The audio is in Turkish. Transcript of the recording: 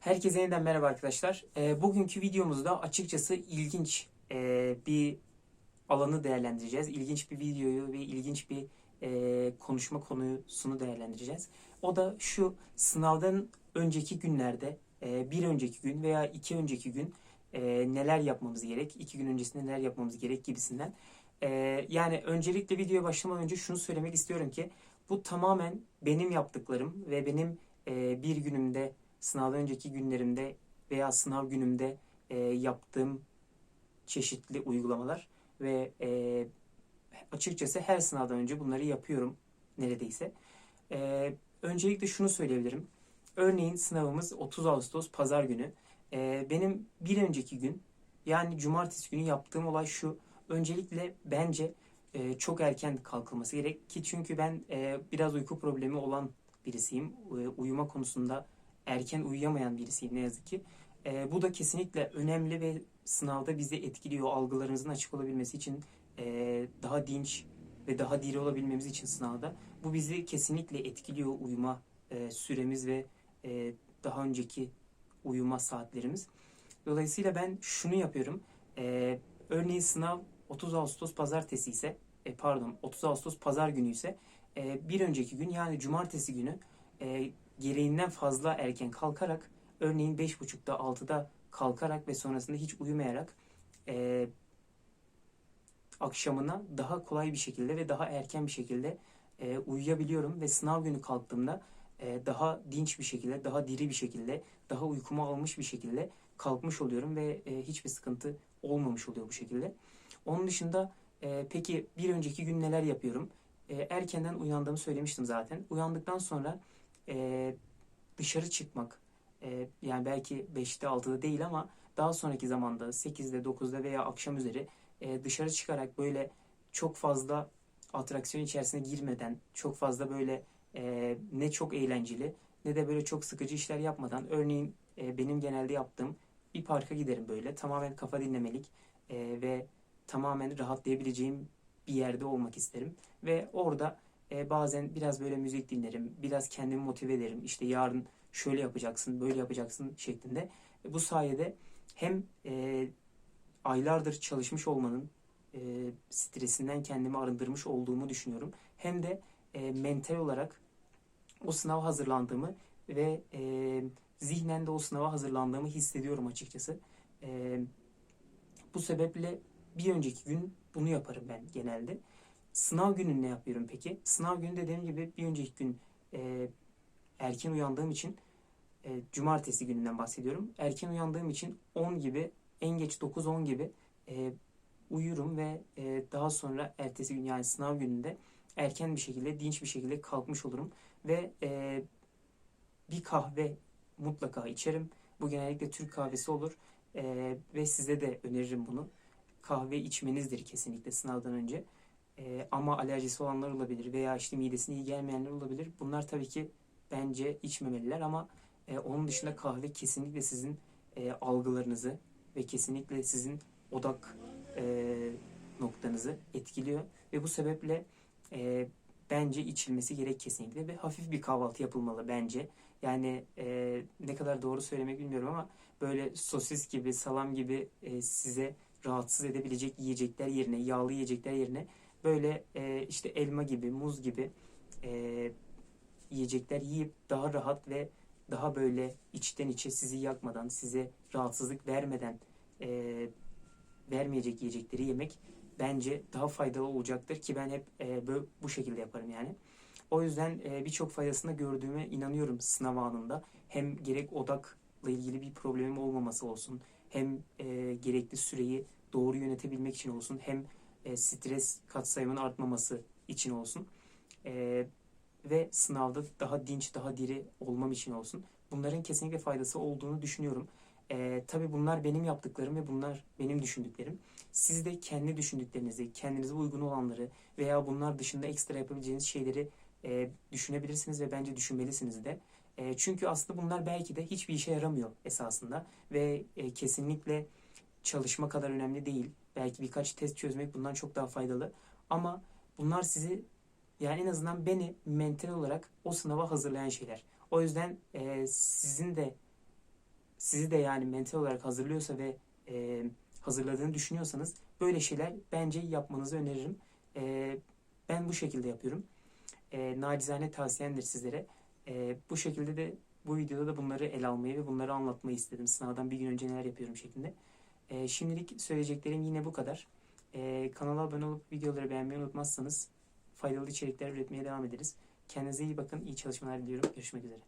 Herkese yeniden merhaba arkadaşlar. Ee, bugünkü videomuzda açıkçası ilginç e, bir alanı değerlendireceğiz. İlginç bir videoyu ve ilginç bir e, konuşma konusunu değerlendireceğiz. O da şu sınavdan önceki günlerde e, bir önceki gün veya iki önceki gün e, neler yapmamız gerek, iki gün öncesinde neler yapmamız gerek gibisinden. E, yani öncelikle videoya başlamadan önce şunu söylemek istiyorum ki bu tamamen benim yaptıklarım ve benim e, bir günümde sınavdan önceki günlerimde veya sınav günümde e, yaptığım çeşitli uygulamalar ve e, açıkçası her sınavdan önce bunları yapıyorum neredeyse. E, öncelikle şunu söyleyebilirim. Örneğin sınavımız 30 Ağustos Pazar günü. E, benim bir önceki gün yani Cumartesi günü yaptığım olay şu. Öncelikle bence e, çok erken kalkılması gerek ki çünkü ben e, biraz uyku problemi olan birisiyim. E, uyuma konusunda erken uyuyamayan birisiyim ne yazık ki. E, bu da kesinlikle önemli ve sınavda bizi etkiliyor. Algılarımızın açık olabilmesi için e, daha dinç ve daha diri olabilmemiz için sınavda. Bu bizi kesinlikle etkiliyor uyuma e, süremiz ve e, daha önceki uyuma saatlerimiz. Dolayısıyla ben şunu yapıyorum. E, örneğin sınav 30 Ağustos pazartesi ise e, pardon 30 Ağustos pazar günü ise e, bir önceki gün yani cumartesi günü e, gereğinden fazla erken kalkarak örneğin 5.30'da 6'da kalkarak ve sonrasında hiç uyumayarak e, akşamına daha kolay bir şekilde ve daha erken bir şekilde e, uyuyabiliyorum ve sınav günü kalktığımda e, daha dinç bir şekilde, daha diri bir şekilde, daha uykumu almış bir şekilde kalkmış oluyorum ve e, hiçbir sıkıntı olmamış oluyor bu şekilde. Onun dışında e, peki bir önceki gün neler yapıyorum? E, erkenden uyandığımı söylemiştim zaten. Uyandıktan sonra e, dışarı çıkmak e, yani belki 5'te 6'da değil ama daha sonraki zamanda 8'de 9'da veya akşam üzeri e, dışarı çıkarak böyle çok fazla atraksiyon içerisine girmeden çok fazla böyle e, ne çok eğlenceli ne de böyle çok sıkıcı işler yapmadan örneğin e, benim genelde yaptığım bir parka giderim böyle tamamen kafa dinlemelik e, ve tamamen rahatlayabileceğim bir yerde olmak isterim. Ve orada e, bazen biraz böyle müzik dinlerim, biraz kendimi motive ederim. İşte yarın şöyle yapacaksın, böyle yapacaksın şeklinde. E, bu sayede hem e, aylardır çalışmış olmanın e, stresinden kendimi arındırmış olduğumu düşünüyorum. Hem de e, mental olarak o sınav hazırlandığımı ve e, zihnen de o sınava hazırlandığımı hissediyorum açıkçası. E, bu sebeple bir önceki gün bunu yaparım ben genelde. Sınav günü ne yapıyorum peki? Sınav günü dediğim gibi bir önceki gün e, erken uyandığım için e, cumartesi gününden bahsediyorum. Erken uyandığım için 10 gibi en geç 9-10 gibi e, uyurum ve e, daha sonra ertesi gün yani sınav gününde erken bir şekilde dinç bir şekilde kalkmış olurum ve e, bir kahve mutlaka içerim. Bu genellikle Türk kahvesi olur e, ve size de öneririm bunu. Kahve içmenizdir kesinlikle sınavdan önce. E, ama alerjisi olanlar olabilir veya işte midesine iyi gelmeyenler olabilir. Bunlar tabii ki bence içmemeliler ama e, onun dışında kahve kesinlikle sizin e, algılarınızı ve kesinlikle sizin odak e, noktanızı etkiliyor ve bu sebeple e, bence içilmesi gerek kesinlikle ve hafif bir kahvaltı yapılmalı bence. Yani e, ne kadar doğru söylemek bilmiyorum ama böyle sosis gibi, salam gibi e, size rahatsız edebilecek yiyecekler yerine, yağlı yiyecekler yerine böyle e, işte elma gibi, muz gibi e, yiyecekler yiyip daha rahat ve daha böyle içten içe sizi yakmadan, size rahatsızlık vermeden e, vermeyecek yiyecekleri yemek bence daha faydalı olacaktır ki ben hep e, böyle, bu şekilde yaparım yani. O yüzden e, birçok faydasını gördüğüme inanıyorum sınav anında. Hem gerek odakla ilgili bir problemim olmaması olsun, hem e, gerekli süreyi doğru yönetebilmek için olsun, hem e, stres katsayımının artmaması için olsun. E, ve sınavda daha dinç, daha diri olmam için olsun. Bunların kesinlikle faydası olduğunu düşünüyorum. E, tabii bunlar benim yaptıklarım ve bunlar benim düşündüklerim. Siz de kendi düşündüklerinizi, kendinize uygun olanları veya bunlar dışında ekstra yapabileceğiniz şeyleri e, düşünebilirsiniz ve bence düşünmelisiniz de. E, çünkü aslında bunlar belki de hiçbir işe yaramıyor esasında ve e, kesinlikle çalışma kadar önemli değil. Belki birkaç test çözmek bundan çok daha faydalı. Ama bunlar sizi yani en azından beni mental olarak o sınava hazırlayan şeyler. O yüzden e, sizin de sizi de yani mental olarak hazırlıyorsa ve e, hazırladığını düşünüyorsanız böyle şeyler bence yapmanızı öneririm. E, ben bu şekilde yapıyorum. E, nacizane tavsiyemdir sizlere. E, bu şekilde de bu videoda da bunları ele almayı ve bunları anlatmayı istedim. Sınavdan bir gün önce neler yapıyorum şeklinde. E, şimdilik söyleyeceklerim yine bu kadar. E, kanala abone olup videoları beğenmeyi unutmazsanız faydalı içerikler üretmeye devam ederiz. Kendinize iyi bakın, iyi çalışmalar diliyorum. Görüşmek üzere.